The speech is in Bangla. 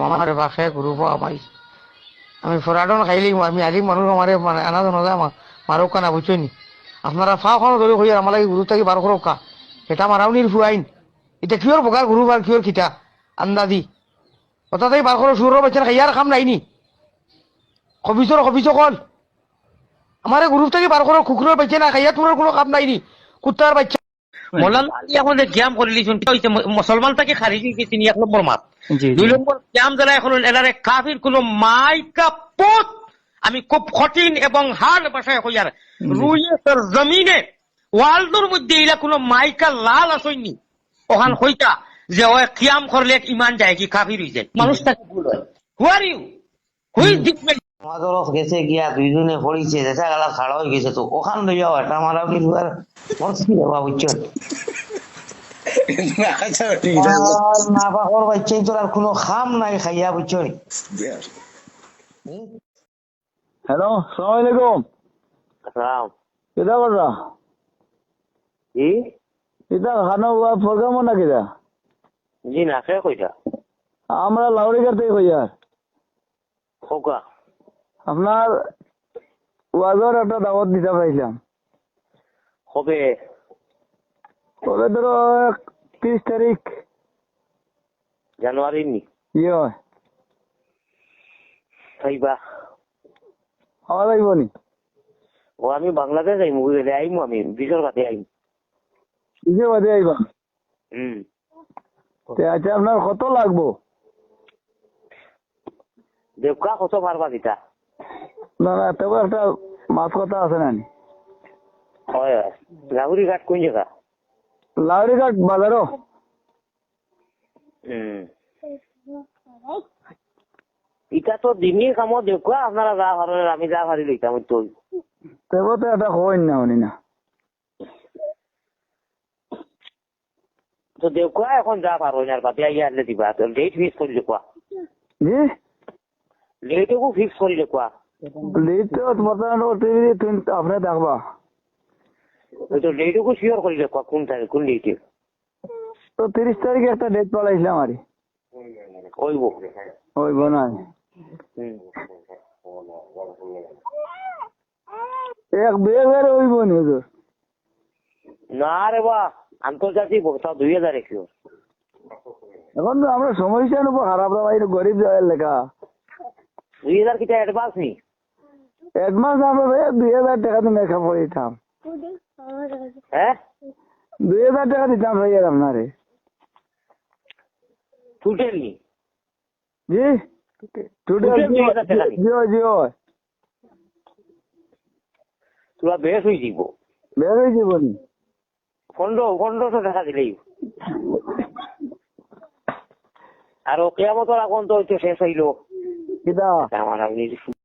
আমার বাসায় গ্রুপ আমাই আমি ফরাডন খাইলি আমি আলিম মানুষ আমার আনা জানা যায় মারো কানা বুঝছ নি আপনারা ফা খানো ধরে হই আমার লাগে গুরু থাকি বার করো কা এটা মারাও নির ফুয়াইন এটা কিয়র বগার গুরু আর কিয়র খিতা আন্দাজি কথাতেই বার করো সুর বাচ্চা খাইয়ার খাম নাইনি কবিচর কবিচ কল আমার গ্রুপ থেকে বার করো কুকুরের বাচ্চা না খাইয়া তোমার কোনো কাম নাইনি কুত্তার বাচ্চা মৌলানা আলী এখন জ্ঞাম করে লিছুন মুসলমান তাকে খারিজি গেছি এক নম্বর মাত। দুই নম্বর জ্ঞাম যারা এখন এলারে কাফির কোন মাইকা পোত আমি খুব কঠিন এবং হার্ড ভাষায় হইয়ার রুইয়ে তোর জমিনে ওয়ার্ল্ডের মধ্যে এলা কোনো মাইকা লাল আসইনি। ওখান হইতা যে ও কিয়াম করলে ইমান যায় কি কাফির হয়ে যায় মানুষ তাকে ভুল হয়। ইউ গেছে গিয়া দুইজনে পড়িছে দেখা গেলা খাড়া হয়ে গেছে তো। ওখান লইয়া এটা মারাও কি আর মস্তি বাবা না বাচ্চাই তোর আর কোনো খাম নাই খাইয়া বুঝছ হ্যালো সালাম আলাইকুম রাম কেদা কররা জি এটা খানা প্রোগ্রাম না কেদা জি না কে কইটা আমরা লাউড়িঘাট থেকে কই আর খোকা আপনার ওয়াজর একটা দাওয়াত দিতে পাইলাম হবে। কবে ধরো তিরিশ তারিখ। জানুয়ারি নি। ইয়ে খাইবা খাওয়া লাগব নি ও আমি বাংলাদেশ আইমু আমি বিশর আইমু। আইবা? হুম। আচ্ছা আপনার কত লাগবো? দেবকা কত পারবা দিতা? না না তবে একটা মাছ কথা আছে না। হয় হয় লাহুরি ঘাট কোন জায়গা? লাউড়িঘাট বাজারও। হুম। ইটা তো দিনই কামত দেখুৱা আপনারা যা পারেন আমি যা পারি লইতাম তো। তবে তো একটা হইন না হনি না। তো দেখুৱা এখন যা পারো আর বাদে আইয়া আনলে দিবা। তো ডেট ফিক্স করে দেখুৱা জি ফিক্স করে দেখুৱা লিড তো মোটামুটি আপনি দেখবা। তো ডেটকো শিওর করে দেখুৱা কোন তারিখ কোন ডেটে তো তিরিশ তারিখে একটা ডেট পালাইছিলাম আরে। ওইব। এক নি না রে বা আন্তর্জাতিক ভোক্তা দুই হাজার এখন তো আমরা সমস্যা নেব খারাপ রে ভাই গরিব যাওয়ার লেখা। দুই হাজার কিটা অ্যাডভান্স নি? অ্যাডভান্স আমরা ভাই দুই হাজার টাকা তো পড়ে দিতাম। হ্যাঁ? দুই হাজার টাকা দিতাম ভাই আর আপনারে টুটেল নি জি। টুডে Total 2000 টাকা নি। জিও জিও তোরা বেশ হয়ে যাব বের হয়ে যাব নি। পনেরো পনেরোশো টাকা দিলেই আর ও এখন তো শেষ হইল। কিতা? আমার আপনি